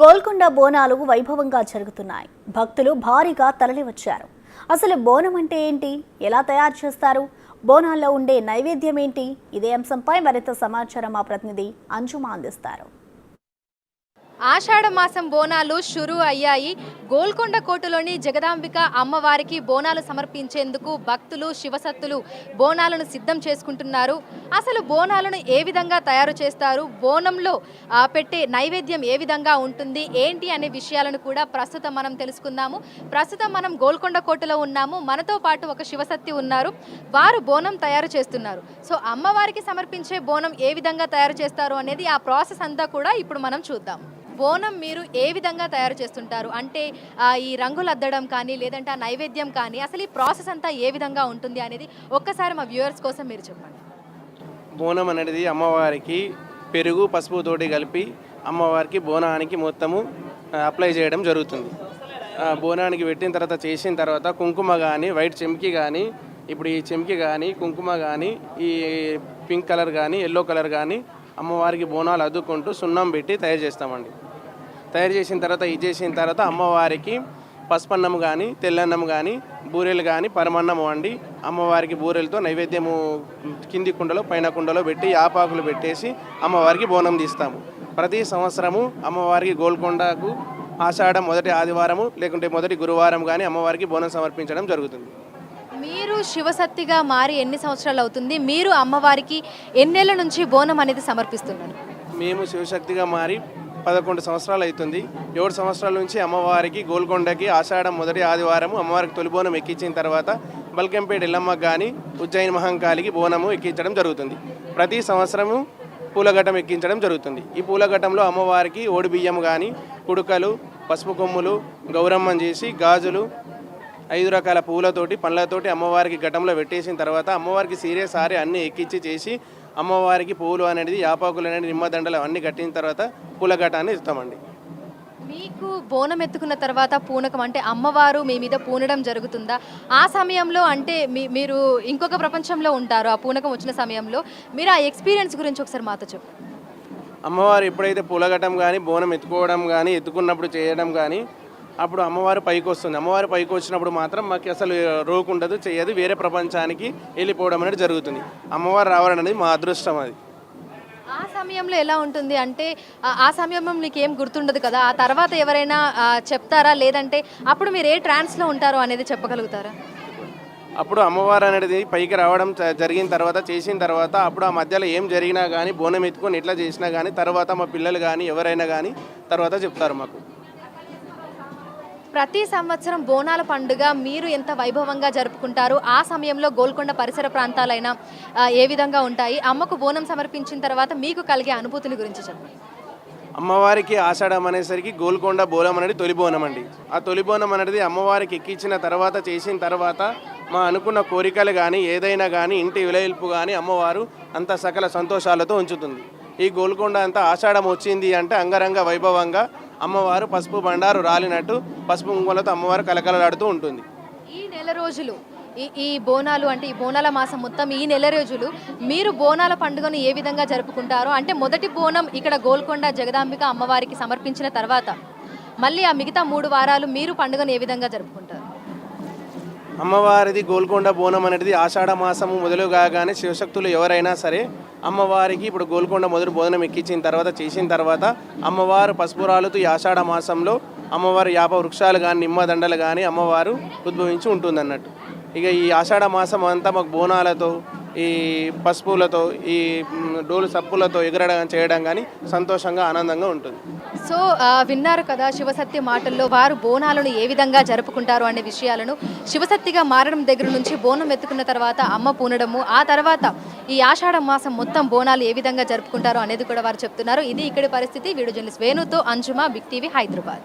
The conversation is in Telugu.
గోల్కొండ బోనాలు వైభవంగా జరుగుతున్నాయి. భక్తులు భారీగా తరలివచ్చారు. అసలు బోనం అంటే ఏంటి? ఎలా తయారు చేస్తారు? బోనాల్లో ఉండే నైవేద్యం ఏంటి? ఇదే అంశంపై మరింత సమాచారం మా ప్రతినిధి అంజుమా అందిస్తారు. ఆషాఢ మాసం బోనాలు షురు అయ్యాయి. గోల్కొండ కోటలోని జగదాంబిక అమ్మవారికి బోనాలు సమర్పించేందుకు భక్తులు శివసత్తులు బోనాలను సిద్ధం చేసుకుంటున్నారు. అసలు బోనాలను ఏ విధంగా తయారు చేస్తారు? బోనంలో పెట్టే నైవేద్యం ఏ విధంగా ఉంటుంది? ఏంటి అనే విషయాలను కూడా ప్రస్తుతం మనం తెలుసుకుందాము. ప్రస్తుతం మనం గోల్కొండ కోటలో ఉన్నాము. మనతో పాటు ఒక శివసత్తి ఉన్నారు. వారు బోనం తయారు చేస్తున్నారు. సో అమ్మవారికి సమర్పించే బోనం ఏ విధంగా తయారు చేస్తారు అనేది ఆ ప్రాసెస్ అంతా కూడా ఇప్పుడు మనం చూద్దాం. బోనం మీరు ఏ విధంగా తయారు చేస్తుంటారు? అంటే ఈ రంగులు అద్దడం కానీ లేదంటే ఆ నైవేద్యం కానీ అసలు ఈ ప్రాసెస్ అంతా ఏ విధంగా ఉంటుంది అనేది ఒక్కసారి మా వ్యూవర్స్ కోసం మీరు చెప్పండి. బోనం అనేది అమ్మవారికి పెరుగు పసుపు తోటి కలిపి అమ్మవారికి బోనానికి మొత్తము అప్లై చేయడం జరుగుతుంది. బోనానికి పెట్టిన తర్వాత చేసిన తర్వాత కుంకుమ కానీ వైట్ చెంకి కానీ ఇప్పుడు ఈ చెంకి కానీ కుంకుమ కానీ ఈ పింక్ కలర్ కానీ ఎల్లో కలర్ కానీ అమ్మవారికి బోనాలు అద్దుకుంటూ సున్నం పెట్టి తయారు చేస్తామండి. తయారు చేసిన తర్వాత ఇది చేసిన తర్వాత అమ్మవారికి పసుపన్నం కానీ తెల్లన్నం కానీ బూరెలు కానీ పరమన్నం వండి అమ్మవారికి బూరెలతో నైవేద్యము కింది కుండలో పైన కుండలో పెట్టి ఆపాకులు పెట్టేసి అమ్మవారికి బోనం తీస్తాము. ప్రతి సంవత్సరము అమ్మవారికి గోల్కొండకు ఆషాఢం మొదటి ఆదివారము లేకుంటే మొదటి గురువారం కానీ అమ్మవారికి బోనం సమర్పించడం జరుగుతుంది. మీరు శివసత్తిగా మారి ఎన్ని సంవత్సరాలు అవుతుంది? మీరు అమ్మవారికి ఎన్నేళ్ళ నుంచి బోనం అనేది సమర్పిస్తున్నారు? మేము శివశక్తిగా మారి పదకొండు సంవత్సరాలు అవుతుంది. ఏడు సంవత్సరాల నుంచి అమ్మవారికి గోల్కొండకి ఆషాఢం మొదటి ఆదివారం అమ్మవారికి తొలి బోనం ఎక్కించిన తర్వాత బల్కంపేట ఇల్లమ్మ కానీ ఉజ్జయిని మహంకాళికి బోనము ఎక్కించడం జరుగుతుంది. ప్రతి సంవత్సరము పూలఘట్టం ఎక్కించడం జరుగుతుంది. ఈ పూలఘట్టంలో అమ్మవారికి ఓడి బియ్యం కానీ కుడుకలు పసుపు కొమ్ములు గౌరమ్మం చేసి గాజులు ఐదు రకాల పూలతోటి పండ్లతోటి అమ్మవారికి ఘటంలో పెట్టేసిన తర్వాత అమ్మవారికి సీరియస్ సారి అన్నీ ఎక్కించి చేసి అమ్మవారికి పూలు అనేది యాపాకులు అనేది నిమ్మదండలు అన్నీ కట్టిన తర్వాత పూల ఘటాన్ని ఇస్తామండి. మీకు బోనం ఎత్తుకున్న తర్వాత పూనకం అంటే అమ్మవారు మీ మీద పూనడం జరుగుతుందా? ఆ సమయంలో అంటే మీ మీరు ఇంకొక ప్రపంచంలో ఉంటారు ఆ పూనకం వచ్చిన సమయంలో. మీరు ఆ ఎక్స్పీరియన్స్ గురించి ఒకసారి మాతో చెప్పండి అమ్మవారు ఎప్పుడైతే పూలఘటం కానీ బోనం ఎత్తుకోవడం కానీ ఎత్తుకున్నప్పుడు చేయడం కానీ అప్పుడు అమ్మవారు పైకి వస్తుంది. అమ్మవారు పైకి వచ్చినప్పుడు మాత్రం మాకు అసలు రోకు ఉండదు చేయదు. వేరే ప్రపంచానికి వెళ్ళిపోవడం అనేది జరుగుతుంది. అమ్మవారు రావడం అనేది మా అదృష్టం అది. ఆ సమయంలో ఎలా ఉంటుంది అంటే ఆ- సమయంలో మీకు ఏం గుర్తుండదు కదా? ఆ తర్వాత ఎవరైనా చెప్తారా? లేదంటే అప్పుడు మీరు ఏ ట్రాన్స్లో ఉంటారో అనేది చెప్పగలుగుతారా? అప్పుడు అమ్మవారు అనేది పైకి రావడం జరిగిన తర్వాత చేసిన తర్వాత అప్పుడు ఆ మధ్యలో ఏం జరిగినా కానీ బోనం ఎత్తుకొని ఎట్లా చేసినా కానీ తర్వాత మా పిల్లలు కానీ ఎవరైనా కానీ తర్వాత చెప్తారు మాకు. ప్రతి సంవత్సరం బోనాల పండుగ మీరు ఎంత వైభవంగా జరుపుకుంటారు? ఆ సమయంలో గోల్కొండ పరిసర ప్రాంతాలైనా ఏ విధంగా ఉంటాయి? అమ్మకు బోనం సమర్పించిన తర్వాత మీకు కలిగే అనుభూతుల గురించి చెప్పండి. అమ్మవారికి ఆషాఢం అనేసరికి గోల్కొండ బోనం అనేది తొలి బోనం అండి. ఆ తొలి బోనం అనేది అమ్మవారికి ఎక్కించిన తర్వాత చేసిన తర్వాత మా అనుకున్న కోరికలు కానీ ఏదైనా కానీ ఇంటి విలయిల్పు కానీ అమ్మవారు అంత సకల సంతోషాలతో ఉంచుతుంది. ఈ గోల్కొండ అంతా ఆషాఢం వచ్చింది అంటే అంగరంగ వైభవంగా అమ్మవారు పసుపు బండారు రాలినట్టు పసుపు కుంకుమలతో అమ్మవారు కలకలలాడుతూ ఉంటుంది. ఈ నెల రోజులు ఈ ఈ బోనాలు అంటే ఈ బోనాల మాసం మొత్తం ఈ నెల రోజులు మీరు బోనాల పండుగను ఏ విధంగా జరుపుకుంటారో? అంటే మొదటి బోనం ఇక్కడ గోల్కొండ జగదాంబిక అమ్మవారికి సమర్పించిన తర్వాత మళ్ళీ ఆ మిగతా మూడు వారాలు మీరు పండుగను ఏ విధంగా జరుపుకుంటారు? అమ్మవారిది గోల్కొండ బోనం అనేది ఆషాఢ మాసము మొదలు కాగానే శివశక్తులు ఎవరైనా సరే అమ్మవారికి ఇప్పుడు గోల్కొండ మొదటి బోధనం ఎక్కించిన తర్వాత చేసిన తర్వాత అమ్మవారు పసుపురాలుతూ ఈ ఆషాఢ మాసంలో అమ్మవారు యాప వృక్షాలు కానీ నిమ్మదండలు కానీ అమ్మవారు ఉద్భవించి ఉంటుంది అన్నట్టు ఇక ఈ ఆషాఢ మాసం అంతా మాకు బోనాలతో ఈ పసుపులతో ఈ డోలు సప్పులతో ఎగరడం చేయడం కానీ సంతోషంగా ఆనందంగా ఉంటుంది. సో విన్నారు కదా శివసత్య మాటల్లో వారు బోనాలను ఏ విధంగా జరుపుకుంటారు అనే విషయాలను. శివసత్తిగా మారడం దగ్గర నుంచి బోనం ఎత్తుకున్న తర్వాత అమ్మ పూనడము ఆ తర్వాత ఈ ఆషాఢ మాసం మొత్తం బోనాలు ఏ విధంగా జరుపుకుంటారో అనేది కూడా వారు చెప్తున్నారు. ఇది ఇక్కడి పరిస్థితి. వీడియో జర్నలిస్ట్ వేణుతో అంజుమా బిగ్ టీవీ హైదరాబాద్.